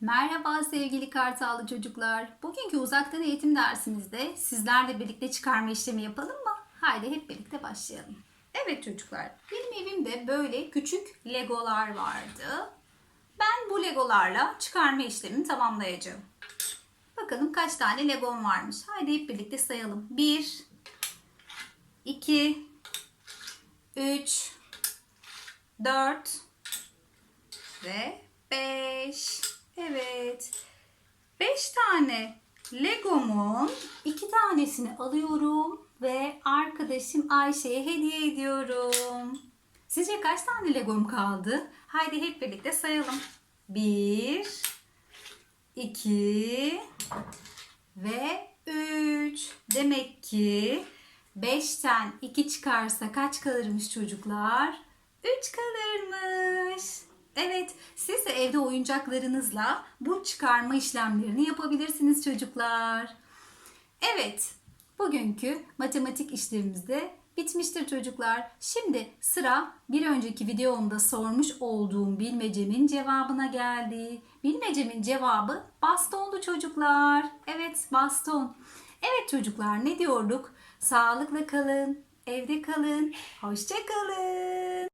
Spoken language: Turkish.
Merhaba sevgili Kartallı çocuklar. Bugünkü uzaktan eğitim dersimizde sizlerle birlikte çıkarma işlemi yapalım mı? Haydi hep birlikte başlayalım. Evet çocuklar, benim evimde böyle küçük legolar vardı. Ben bu legolarla çıkarma işlemini tamamlayacağım. Bakalım kaç tane legom varmış. Haydi hep birlikte sayalım. 1 2 3 4 ve 5. Evet. 5 tane Legomun 2 tanesini alıyorum ve arkadaşım Ayşe'ye hediye ediyorum. Sizce kaç tane Legom kaldı? Haydi hep birlikte sayalım. 1 2 ve 3. Demek ki 5'ten 2 çıkarsa kaç kalırmış çocuklar? 3 kalırmış. Evet, siz de evde oyuncaklarınızla bu çıkarma işlemlerini yapabilirsiniz çocuklar. Evet, bugünkü matematik işlemimiz de bitmiştir çocuklar. Şimdi sıra bir önceki videomda sormuş olduğum bilmecemin cevabına geldi. Bilmecemin cevabı bastondu çocuklar. Evet, baston. Evet çocuklar ne diyorduk? Sağlıkla kalın, evde kalın, hoşça kalın.